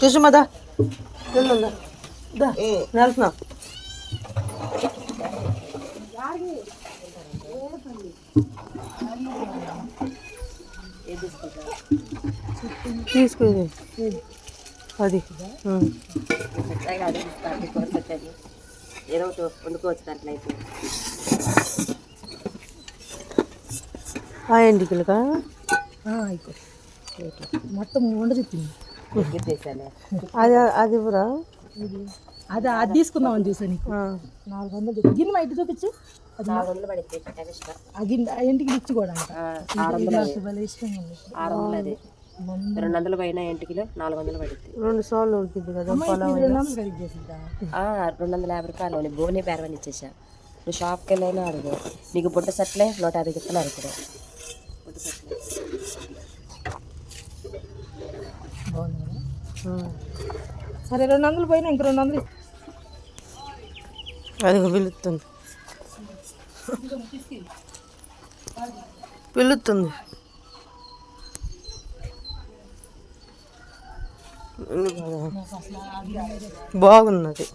చూసమ్మా వెళ్దా దా. నేను వెళ్తున్నా. తీసుకుని. అది. ఏదో వండుకోవచ్చు దాంట్లో అయితే ఆ ఎండికలుగా మొత్తం ఎగ్గేసాను అది అది ఇవ్వరా? అది అది తీసుకుందామని చూసా నీకు. ఆ. నాలుగు వందలు గిన్నె మా ఇంటి చూపించు. అది నాలుగు వందలు పడితే గిన్నె ఆ ఇంటికి ఇచ్చి కూడా అంట. ఆరు వందలు అది. అది రెండు వందలు పైన ఇంటికిలో నాలుగు వందలు పడుద్ది రెండు సార్లు ఉడికింది కదా రెండు వందలు యాభై రూపాయలు బోనే పేరవని ఇచ్చేసా. నువ్వు షాప్కి వెళ్ళైనా అడుగు. నీకు బుట్ట సెట్లే నూట యాభై ఇస్తున్నారు ఇప్పుడు. బుట్ట సెట్లే బాగుంది కదా ఉం. సరే రెండు వందలు పోయినా ఇంక రెండు వందలు అది పిలుస్తుంది. పిలుస్తుంది. బాగున్నది.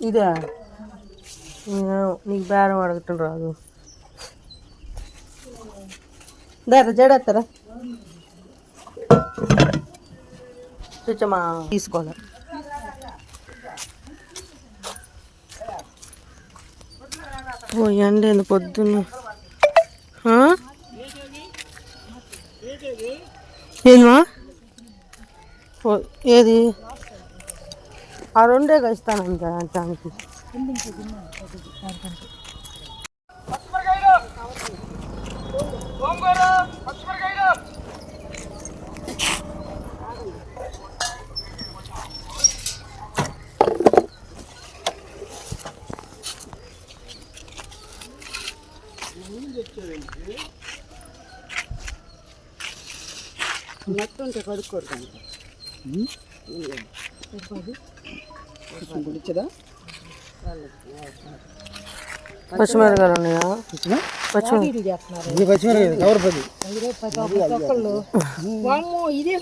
ఇదా? నీకు బేరం అడగటం రాదు. దారా జడేస్తారా చూచమ్మా తీసుకోవాలి ఓ ఎండ పొద్దున్న? ఏమా ఓ, ఏది? ఆ రెండే ఇస్తాను అంత దానికి పచ్చిమిరకాయలు ఉన్నాయా పచ్చిమిరకాయలు ఇది వామ్మో ఇదే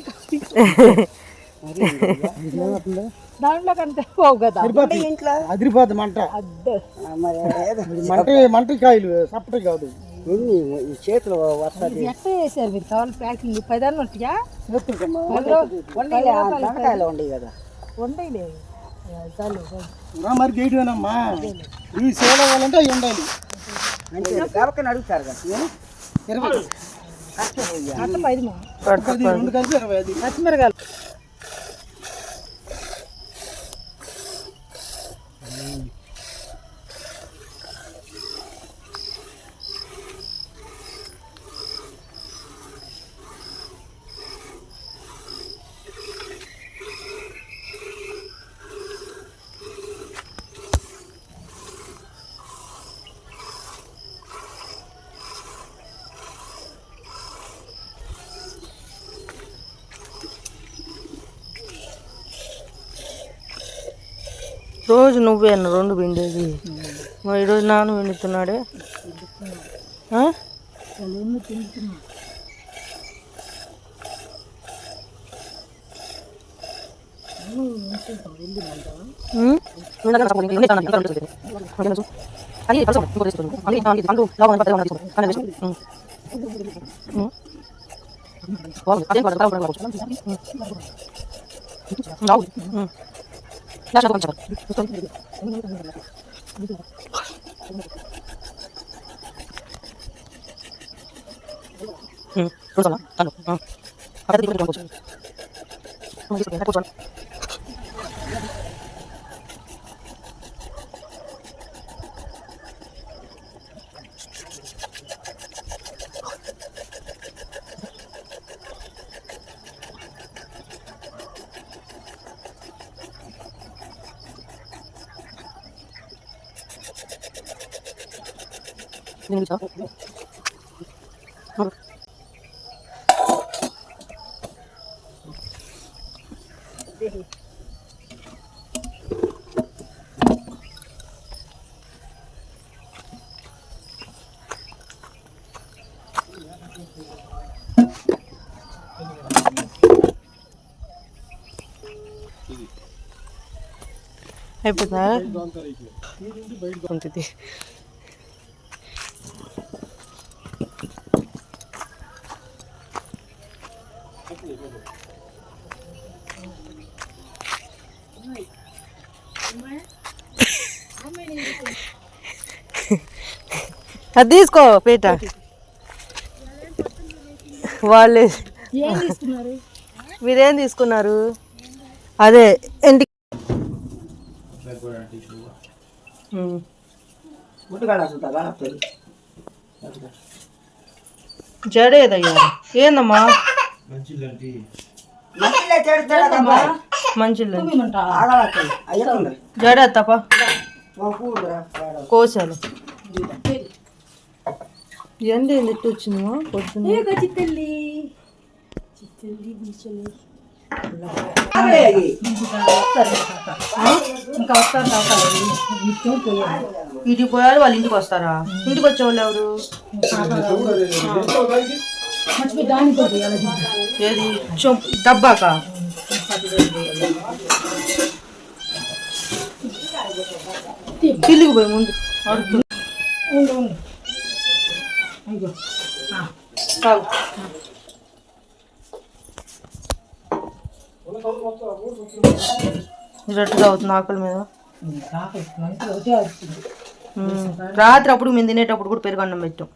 దాంట్లో కంటే కదా. ఇంట్లో. అదిరిపోద్ది మంట. మంట మంటకాయలు సప్పటి కాదు. చేతులు వస్తుంది. ఎట్లా చేశారు మీరు? కావాలి ప్యాకింగ్ పదాన్ని ఒట్టిగా ఉండే కదా. వండేలే మరి గేటువేనమ్మా ఈ సేవ వాళ్ళంటే అవి ఉండాలి. అడుగుతారు కదా. ఇరవై. రెండు కలిపి ఇరవై అది పచ్చిమిరకాయలు. రోజు నువ్వే అన్న రెండు పిండేది. ఈరోజు నాన్న పిండుతున్నాడే. 나 저거 잡아. 응, 그러잖아. 응. 아까도 이거 좀 보자. 한번 있어. 할 거잖아. 죽이는 거죠. అయిపోతుందా ఉంటుంది అది తీసుకో పీట. వాళ్ళే. మీరేం తీసుకున్నారు? అదే ఎంటి ఉమ్. జడేదయ్యా. ఏందమ్మా? మంచిది జడ తప్ప కోసాలు ఎండ ఎట్టు వచ్చిందమ్మా పొద్దున్న ఇంటికి పోయారు వాళ్ళు ఇంటికి వస్తారా? ఇంటికి వచ్చే వాళ్ళు ఎవరు? ఏది? చొం- డబ్బాకా? కిల్లికి పోయి ముందు. అడుగు. తాగు. రట్టు తాగుతుంది ఆకలి మీద. రాత్రి అప్పుడు మేము తినేటప్పుడు కూడా పెరుగు అన్నం పెట్టాం.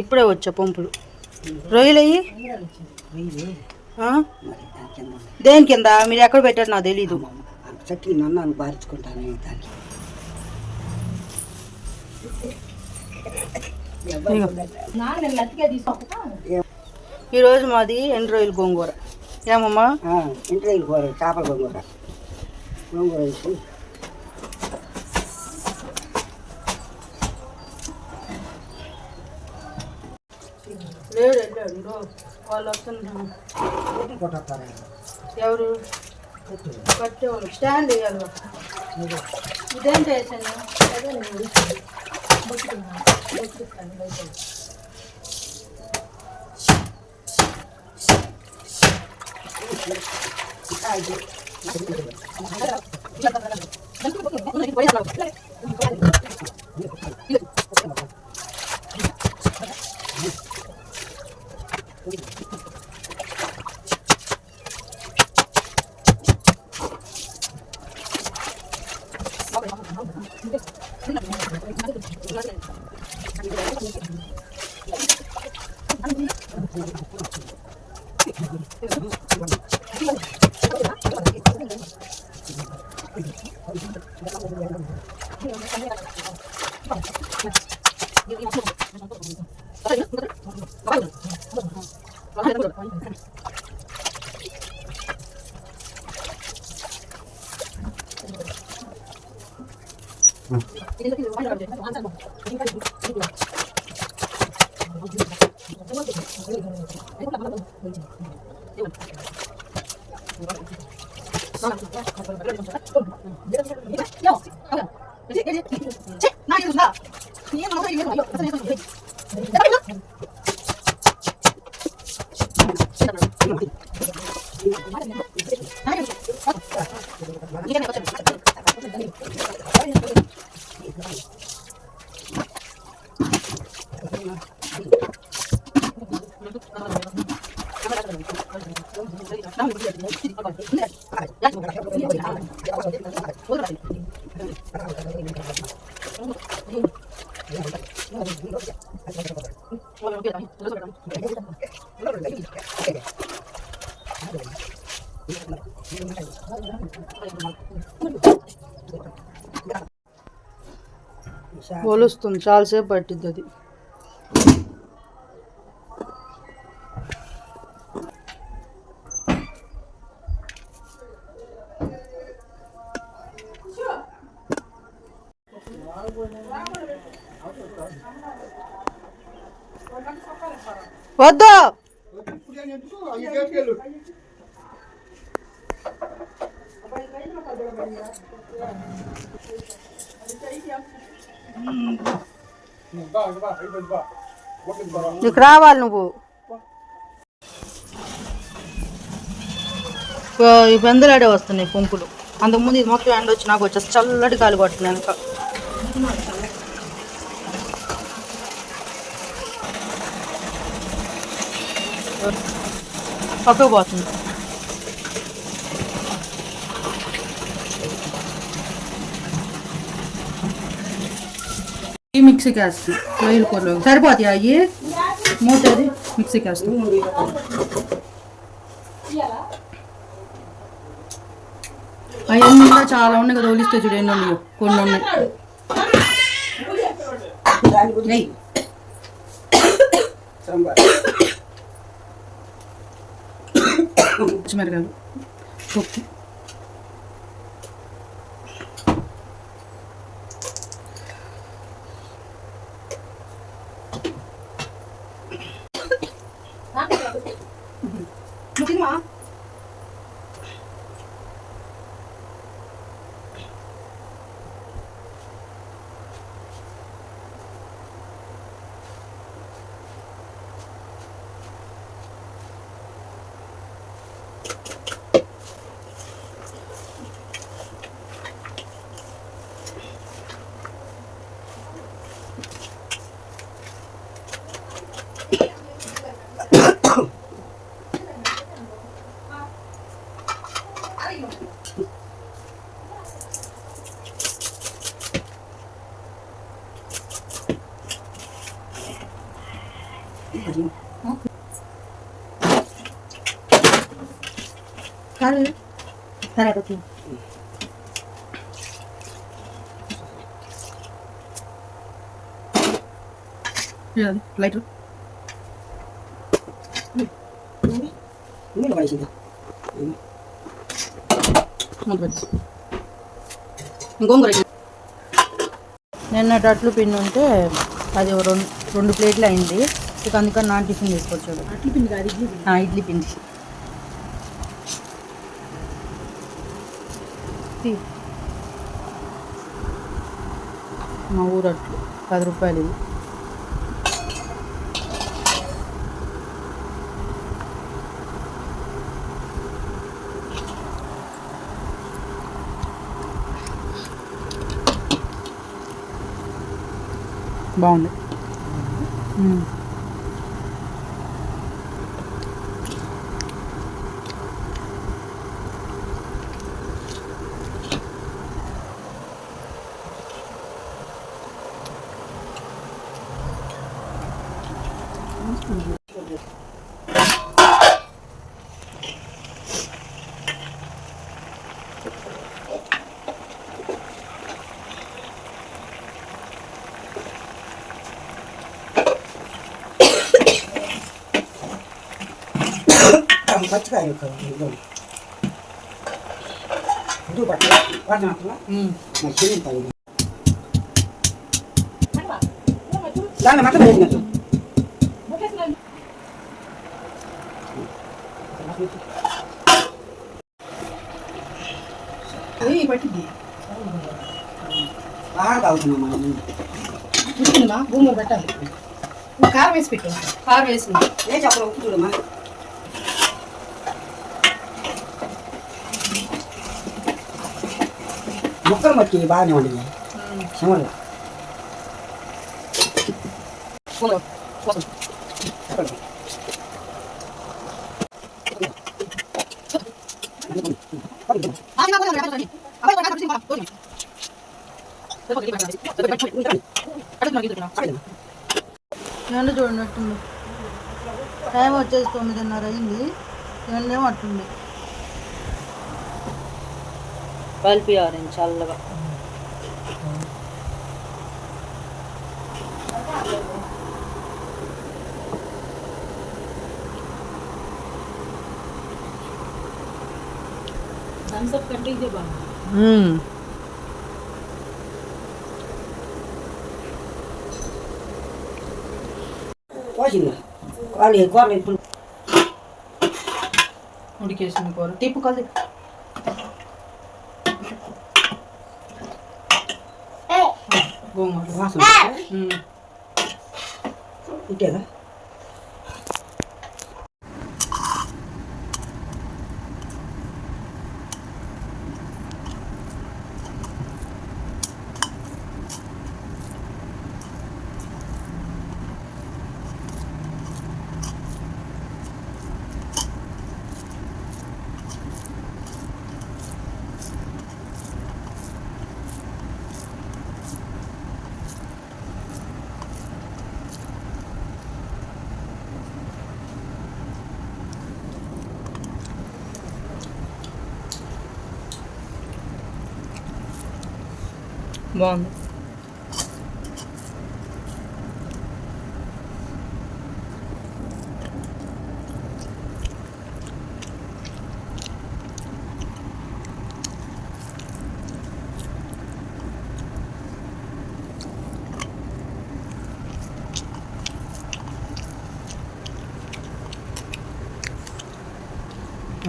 ఇప్పుడే వచ్చా పంపులు. రొయ్యలయ్యి? దేని కింద? మీరు ఎక్కడ పెట్టారు నాకు తెలీదు. చెట్టు నన్ను బారించుకుంటాను దాన్ని ఈరోజు మాది ఎండు రొయ్యలు గోంగూర. ఏమమ్మా? ఇంటి కూర చేపల గొంగూర. గొంగూర వేసి. లేడు వెళ్ళాడు ఇగో వాళ్ళు వస్తున్నారు 응. 拿着这个拿着走。పోలుస్తుంది చాలాసేపు పట్టిద్ది అది. వద్దు! నీకు రావాలి నువ్వు. ఈ పెందలాడే వస్తున్నాయి పొంపులు అంతకుముందు ఇది మొత్తం ఎండ వచ్చి నాకు వచ్చేసి చల్లటి గాలి కొడుతుంది వెనక పక్కకు పోతుంది. ఈ మిక్సీకి వేస్తాం రొయ్యల కూరలో సరిపోతాయి అవి మూతది మిక్సీకి వేస్తాం అవన్నీ ఇంకా చాలా ఉన్నాయి కదా ఒలిస్తే చూడు ఎన్ని ఉన్నాయో. కొన్ని ఉన్నాయి. పచ్చిమిరకాయలు. ఉప్పు సరే సరే అడుగు లైటర్ ఇంకొంగర నిన్నటి అట్లు పిండి ఉంటే అది రెండు రెండు ప్లేట్లు అయింది. ఇక అందుకని నా టిఫిన్ తీసుకొచ్చాడు. అట్లు పిండి కాదు ఇడ్లీ ఇడ్లీ పిండి. తీ. మా ఊరు అట్లు. పది రూపాయలు ఇవి. బాగుంది. పచ్చికాయలు ఇది పట్ల వాటి మాత్రం దాన్ని మాత్రం వేసినట్టు ఏయ్, పట్టిద్ది బాగా తాగుతున్నాం మనం ఉడికిందా భూమిలో పెట్టాలి కారం వేసి పెట్టు కారం వేసింది ఏ చెప్పలు ఉప్పు చూడమ్మా ముక్కలు మట్టి బాగానే ఉండింది సమర్లు ఎండ చూడండి అట్టుంది టైం వచ్చేసి తొమ్మిదిన్నర అయింది ఎండేమో అట్టుంది కలిపి ఆరెంజ్ చల్లగా మ్మ్. కోసిందా వాళ్ళు ఎక్కువ ఇప్పుడు ఉడికేసింది కూర 我我把手，嗯，你给他。బాగుంది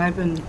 అయిపోయింది